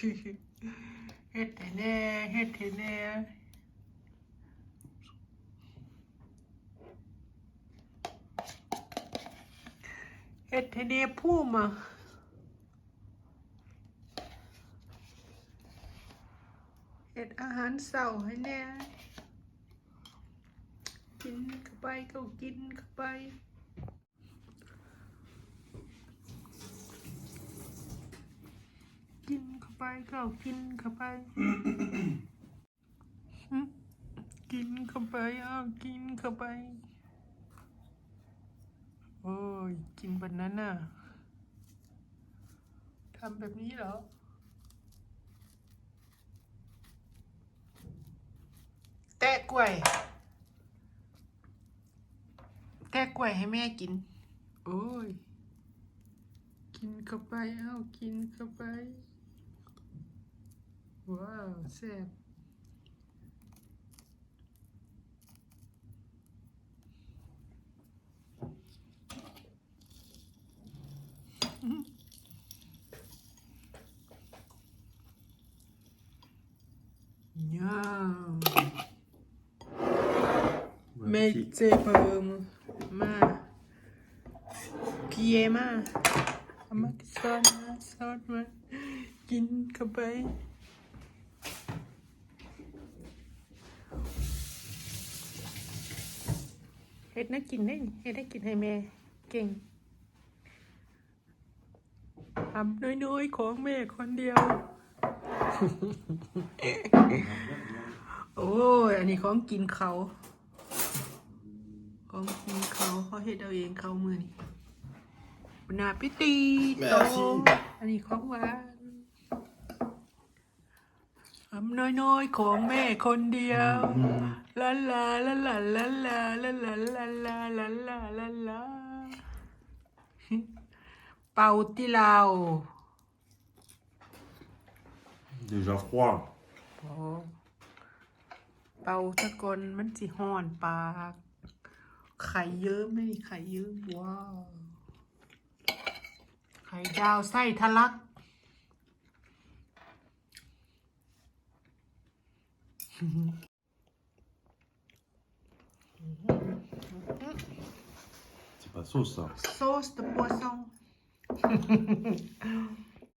เฮ็ดให้แน่เฮ็ดให้แน่เฮ็ดให้แน่พูมาเฮ็ดอาหารเช้าให้แน่กินเข้าไปก็กินเข้าไป กินเข้าไปก็กินเข้าไปกินเข้าไปเอาวกินเข้าไป โอ้ยกินแบบนั้นน่ะทำแบบนี้เหรอแตะกล้วย แตะกล้วยให้แม่กิน โอ้ย กินเข้าไป เอากินเข้าไป Wow, xem Yum. Mette по-моему. Ма. Кьема. Ама кисона, сорма. Кин кабай. ฮ็ดน่ากินได้นี่เฮ็ดได้กินให้แม่เก่งทำน้อยๆของแม่คนเดียว โอ้ย อันนี้ของกินเขา ของกินเขาเขาเฮ็ดเอาเองเขามือนี่บุนาพิตีโต Merci อันนี้ของหวาน ทำน้อยๆของแม่คนเดียวลาลาลาลาลาลาลาลาลาลาลาลาลาลาเป่าที่เรา Déjà froid. โอ้เป่าตะกอนมันสิห่อนปาก ไข่เยอะไหม่ไข่เยอะว้าวไข่ดาวไส้ทะลัก Типа соса. Сос, то посол.